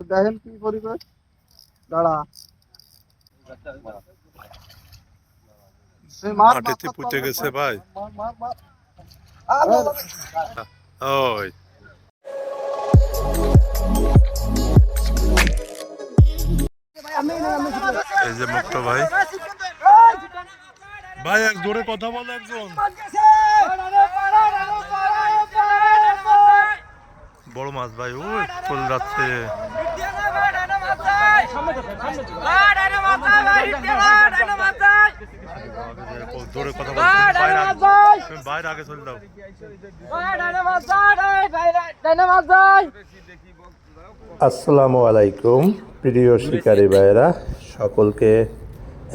দেখেন কি পরিবেশ দাঁড়া মাটিতে গেছে ভাই। ওই। এই যে মুক্ত ভাই। ভাই, এক জোরে কথা বল একজন। বড় মাছ ভাই, ওই চলে যাচ্ছে। আসসালামু আলাইকুম, প্রিয় শিকারী ভাইয়েরা। সকলকে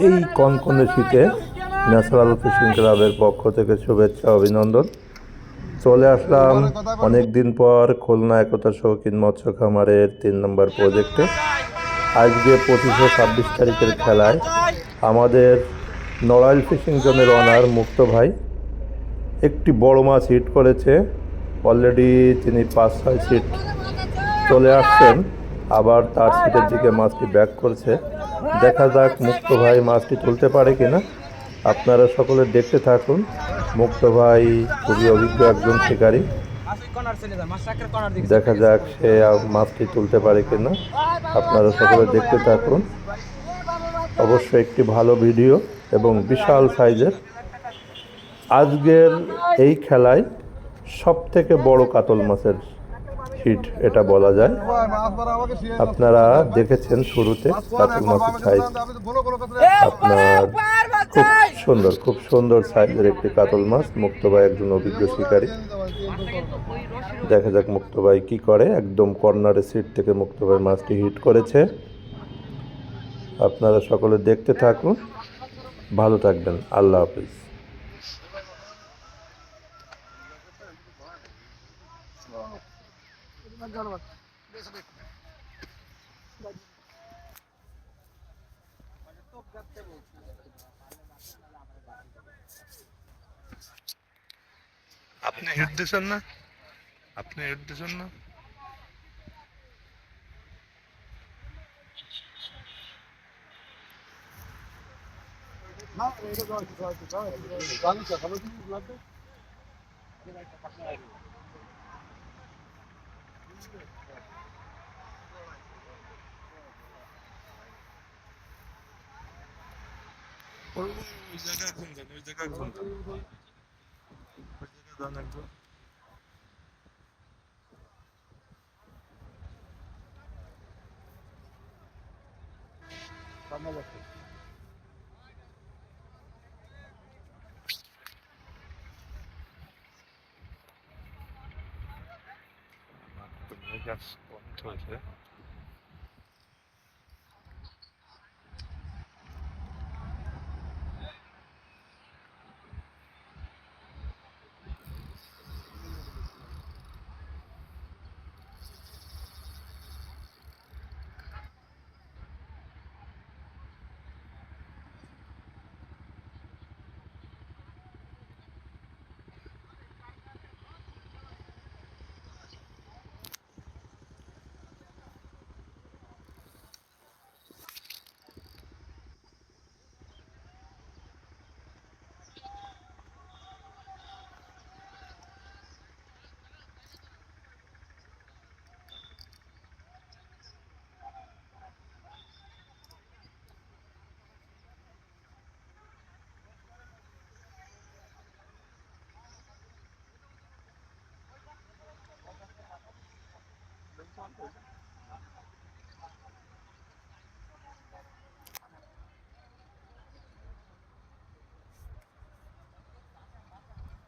এই কনকনে শীতে ন্যাচারাল ফিশিং ক্লাবের পক্ষ থেকে শুভেচ্ছা, অভিনন্দন। চলে আসলাম। অনেক দিন পর খুলনা একতা শৌখিন মৎস্য খামারের তিন নম্বর প্রজেক্টে। আজকে পঁচিশে ছাব্বিশ তারিখের খেলায় আমাদের নড়াইল ফিশিং জোনের অনার মুক্ত ভাই একটি বড় মাছ হিট করেছে। অলরেডি তিনি পাঁচ ছয় সিট চলে আসছেন। আবার তার সিটের দিকে মাছটি ব্যাক করছে। দেখা যাক মুক্ত ভাই মাছটি তুলতে পারে কিনা। আপনারা সকলে দেখতে থাকুন। মুক্ত ভাই, খুবই অভিজ্ঞ একজন শিকারী। দেখা যাক সে মাছটি তুলতে পারে কিনা। আপনারা সকলে দেখতে থাকুন। অবশ্যই একটি ভালো ভিডিও এবং বিশাল সাইজের। আজকের এই খেলায় সব থেকে বড় কাতল মাছের হিট এটা বলা যায়। আপনারা দেখেছেন শুরুতে কাতল মাছের সাইজ আপনার খুব সুন্দর, খুব সুন্দর সাইজের একটি কাতল মাছ। মুক্তবাই একজন অভিজ্ঞ শিকারী। দেখা যাক মুক্তবাই কি করে। একদম কর্নারের সিট থেকে মুক্তবাই মাছটি হিট করেছে। আপনারা সকলে দেখতে থাকুন। ভালো থাকবেন। আল্লাহ হাফিজ। আপনি হিট দিয়েছেন না আপনি হিট দিয়েছেন না ওই ওই জায়গায় একজন যান ওই জায়গায় একজন kullanırdı. Bana bakın. Baktım ne gelsin onu tuvalete.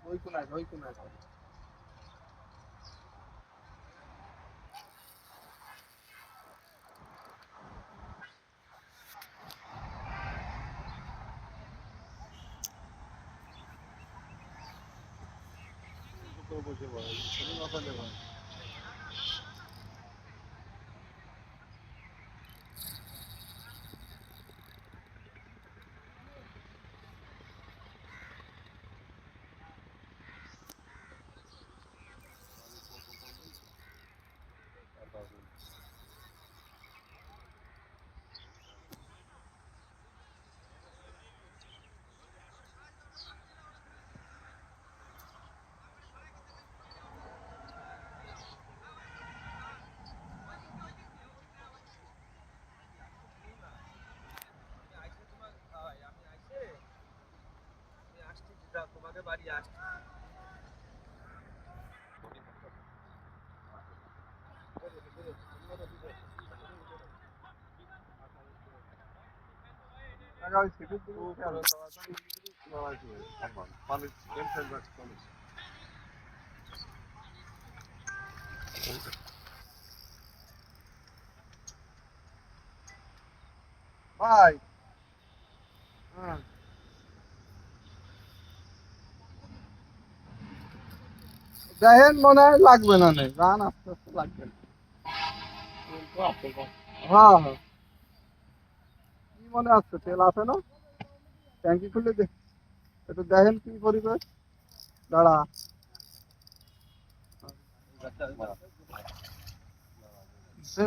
Oikun aç, oikun aç. Vou botar o boi não vai. পানির টেনশন রাখছি, পানি। ভাই। দেখেন মনে হয় লাগবে না নেই। গান আস্তে আস্তে লাগবে হ্যাঁ হ্যাঁ। কি মনে আছে? তেল আছে না? ট্যাঙ্কি খুলে দে। একটু দেখেন কি পরিবেশ। দাঁড়া।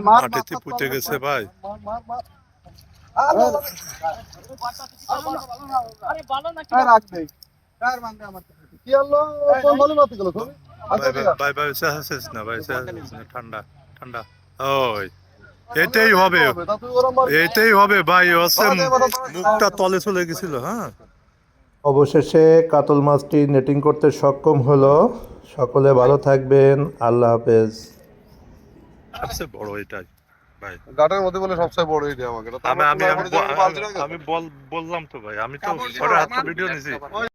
মাটিতে পুঁতে গেছে ভাই। কি হলো? মারতে গেলো? তুমি? ভাই ভাই ভাই না ভাই চেহাছিস ঠান্ডা ঠান্ডা ওই এটাই হবে। এটাই হবে ভাই। মুখটা তলে চলে গেছিল হ্যাঁ অবশেষে কাতল মাছটি নেটিং করতে সক্ষম হলো। সকলে ভালো থাকবেন। আল্লাহ হাফেজ। সবচেয়ে বড় এটাই। ভাই গাটের মধ্যে বলে সবচেয়ে বড় এটা আমাকে। আমি আমি বললাম তো ভাই। আমি তো ভিডিও নিছি।